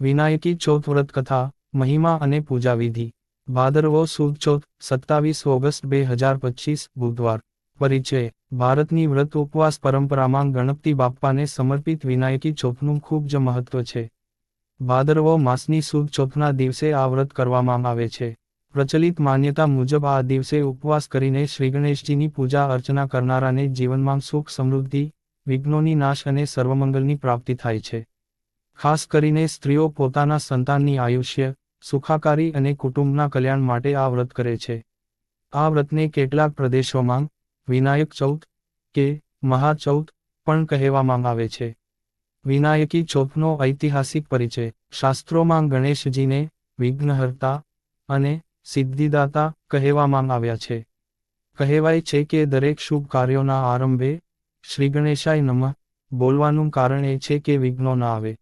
વિનાયકી ચોથ વ્રત કથા, મહિમા અને પૂજા વિધિ. ભાદરવો સુદ ચોથ, સત્તાવીસ ઓગસ્ટ બે હજાર પચીસ, બુધવાર. પરિચય, ભારતની વ્રત ઉપવાસ પરંપરામાં ગણપતિ બાપ્પાને સમર્પિત વિનાયકી ચોથનું ખૂબ જ મહત્વ છે. ભાદરવો માસની સુદ ચોથના દિવસે આ વ્રત કરવામાં આવે છે. પ્રચલિત માન્યતા મુજબ આ દિવસે ઉપવાસ કરીને શ્રી ગણેશજીની પૂજા અર્ચના કરનારાને જીવનમાં સુખ સમૃદ્ધિ, વિઘ્નોની નાશ અને સર્વમંગલની પ્રાપ્તિ થાય છે. ખાસ કરીને સ્ત્રીઓ પોતાના સંતાનની આયુષ્ય, સુખાકારી અને કુટુંબના કલ્યાણ માટે આ વ્રત કરે છે. આ વ્રતને કેટલાક પ્રદેશોમાં વિનાયક ચૌથ કે મહાચૌથ પણ કહેવામાં આવે છે. વિનાયકી ચોથનો ઐતિહાસિક પરિચય. શાસ્ત્રોમાં ગણેશજીને વિઘ્નહર્તા અને સિદ્ધિદાતા કહેવામાં આવ્યા છે. કહેવાય છે કે દરેક શુભ કાર્યોના આરંભે શ્રી ગણેશાય નમઃ બોલવાનું કારણ એ છે કે વિઘ્નો ન આવે.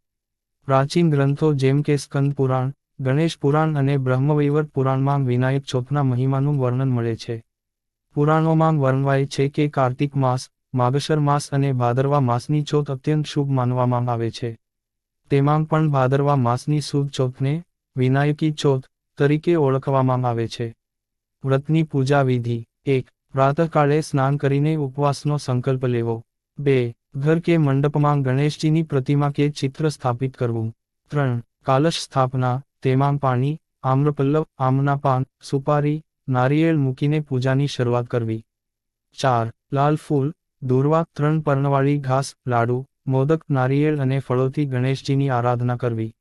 પ્રાચીન ગ્રંથો જેમ કે સ્કંદ પુરાણ, ગણેશ પુરાણ અને બ્રહ્મવૈવર્ત પુરાણમાં વિનાયક ચોથના મહિમાનું વર્ણન મળે છે. પુરાણોમાં વર્ણવાય છે કે કાર્તિક માસ, માગશર માસ અને ભાદરવા માસની ચોથ અત્યંત શુભ માનવામાં આવે છે. તેમાં પણ ભાદરવા માસની શુભ ચોથને વિનાયકી ચોથ તરીકે ઓળખવામાં આવે છે. વ્રતની પૂજા વિધિ. એક, પ્રાતઃકાળે સ્નાન કરીને ઉપવાસનો સંકલ્પ લેવો. બે ઘર કે મંડપમાં ગણેશજીની પ્રતિમા કે ચિત્ર સ્થાપિત કરવું. ત્રણ, કાલશ સ્થાપના, તેમાં પાણી, આમ્રપલ્લવ, આમના પાન, સુપારી, નારિયેળ મૂકીને પૂજાની શરૂઆત કરવી. ચાર, લાલ ફૂલ, દૂર્વા, ત્રણ પર્ણવાળી ઘાસ, લાડુ, મોદક, નારિયેળ અને ફળોથી ગણેશજીની આરાધના કરવી.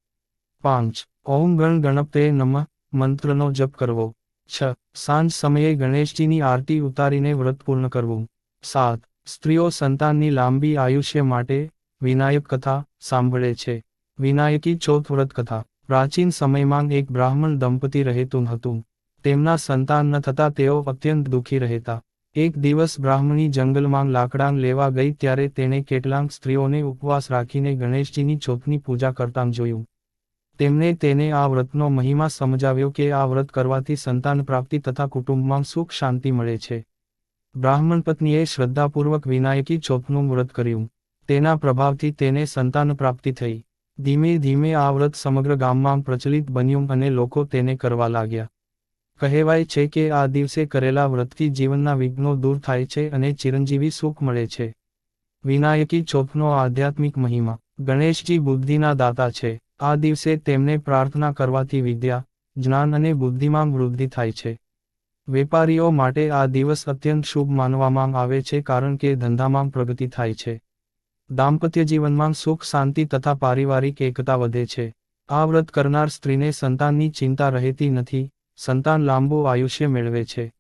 પાંચ, ઓમ ગણ ગણપતે નમ, મંત્રનો જપ કરવો. છ, સાંજ સમયે ગણેશજીની આરતી ઉતારીને વ્રત પૂર્ણ કરવું. સાત સ્ત્રીઓ સંતાનની લાંબી આયુષ્ય માટે વિનાયક કથા સાંભળે છે. વિનાયકી ચોથ વ્રત કથા. પ્રાચીન સમયમાં એક બ્રાહ્મણ દંપતી રહેતું હતું. તેમના સંતાન ન થતા તેઓ અત્યંત દુઃખી રહેતા. એક દિવસ બ્રાહ્મણી જંગલમાં લાકડાં લેવા ગઈ ત્યારે તેણે કેટલાંક સ્ત્રીઓને ઉપવાસ રાખીને ગણેશજીની ચોથની પૂજા કરતાં જોયું. તેમણે તેને આ વ્રતનો મહિમા સમજાવ્યો કે આ વ્રત કરવાથી સંતાન પ્રાપ્તિ તથા કુટુંબમાં સુખ શાંતિ મળે છે. બ્રાહ્મણ પત્નીએ શ્રદ્ધાપૂર્વક વિનાયકી ચોથનું વ્રત કર્યું. તેના પ્રભાવથી તેને સંતાન પ્રાપ્તિ થઈ. ધીમે ધીમે આ વ્રત સમગ્ર ગામમાં પ્રચલિત બન્યું અને લોકો તેને કરવા લાગ્યા. કહેવાય છે કે આ દિવસે કરેલા વ્રતથી જીવનના વિઘ્નો દૂર થાય છે અને ચિરંજીવી સુખ મળે છે. વિનાયકી ચોથનો આધ્યાત્મિક મહિમા. ગણેશજી બુદ્ધિના દાતા છે. આ દિવસે તેમને પ્રાર્થના કરવાથી વિદ્યા, જ્ઞાન અને બુદ્ધિમાં વૃદ્ધિ થાય છે. વેપારીઓ માટે આ દિવસ અત્યંત શુભ માનવામાં આવે છે કારણ કે ધંધામાં પ્રગતિ થાય છે. દાંપત્ય જીવનમાં સુખ, શાંતિ તથા પારિવારિક એકતા વધે છે. આ વ્રત કરનાર સ્ત્રીને સંતાનની ચિંતા રહેતી નથી, સંતાન લાંબુ આયુષ્ય મેળવે છે.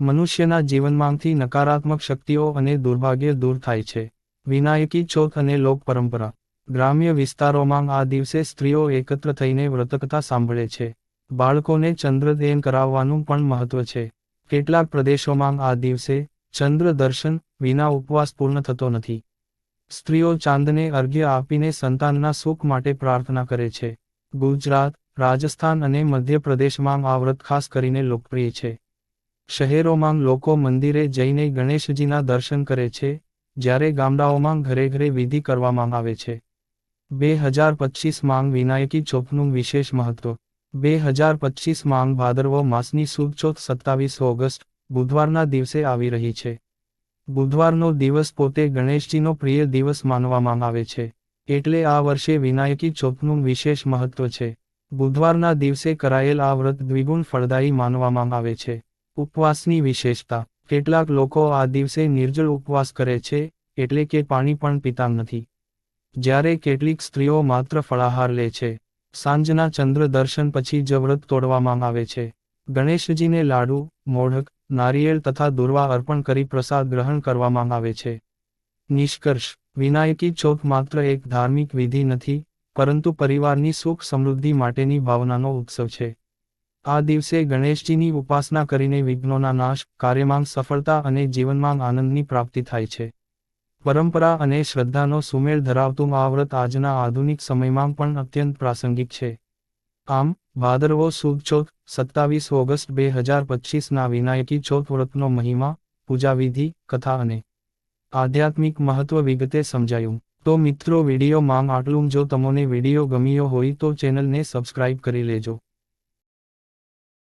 મનુષ્યના જીવનમાંથી નકારાત્મક શક્તિઓ અને દુર્ભાગ્ય દૂર થાય છે. વિનાયકી ચોથ અને લોક પરંપરા. ગ્રામ્ય વિસ્તારોમાં આ દિવસે સ્ત્રીઓ એકત્ર થઈને વ્રતકથા સાંભળે છે. બાળકોને ચંદ્રદયન કરાવવાનું પણ મહત્વ છે. કેટલાક પ્રદેશોમાં આ દિવસે ચંદ્ર દર્શન વિના ઉપવાસ પૂર્ણ થતો નથી. સ્ત્રીઓ ચાંદને અર્ઘ્ય આપીને સંતાનના સુખ માટે પ્રાર્થના કરે છે. ગુજરાત, રાજસ્થાન અને મધ્યપ્રદેશમાં આ વ્રત ખાસ કરીને લોકપ્રિય છે. શહેરોમાં લોકો મંદિરે જઈને ગણેશજીના દર્શન કરે છે, જ્યારે ગામડાઓમાં ઘરે ઘરે વિધિ કરવામાં આવે છે. બે હજાર પચીસમાં વિનાયકી ચોથનું વિશેષ મહત્વ બે હજાર પચીસ માંગ ભાદરવો માસની સુદ ચોથ સત્તાવીસ ઓગસ્ટ બુધવારના દિવસે આવી રહી છે. બુધવારનો દિવસ પોતે ગણેશજીનો પ્રિય દિવસ માનવામાં આવે છે. એટલે આ વર્ષે વિનાયકી ચોથનું વિશેષ મહત્વ છે. બુધવારના દિવસે કરાયેલ આ વ્રત દ્વિગુણ ફળદાયી માનવામાં આવે છે. ઉપવાસની વિશેષતા. કેટલાક લોકો આ દિવસે નિર્જળ ઉપવાસ કરે છે, એટલે કે પાણી પણ પીતા નથી. જ્યારે કેટલીક સ્ત્રીઓ માત્ર ફળાહાર લે છે. સાંજના ચંદ્ર દર્શન પછી જ વ્રત તોડવામાં આવે છે. ગણેશજીને લાડુ, મોઢક, નારિયેળ તથા દુર્વા અર્પણ કરી પ્રસાદ ગ્રહણ કરવામાં આવે છે. નિષ્કર્ષ, વિનાયકી ચોથ માત્ર એક ધાર્મિક વિધિ નથી, પરંતુ પરિવારની સુખ સમૃદ્ધિ માટેની ભાવનાનો ઉત્સવ છે. આ દિવસે ગણેશજીની ઉપાસના કરીને વિઘ્નોના નાશ, કાર્યમાં સફળતા અને જીવનમાં આનંદની પ્રાપ્તિ થાય છે. પરંપરા અને શ્રદ્ધાનો સુમેળ ધરાવતું આ વ્રત આજના આધુનિક સમયમાં પણ અત્યંત પ્રાસંગિક છે. આમ, ભાદરવો સુદ ચોથ, સત્તાવીસ ઓગસ્ટ બે હજાર પચીસના વિનાયકી ચોથ વ્રતનો મહિમા, પૂજાવિધિ, કથા અને આધ્યાત્મિક મહત્વ વિગતે સમજાયું. તો મિત્રો વીડિયો માંગ આટલું જો. તમને વીડિયો ગમ્યો હોય તો ચેનલને સબસ્ક્રાઇબ કરી લેજો.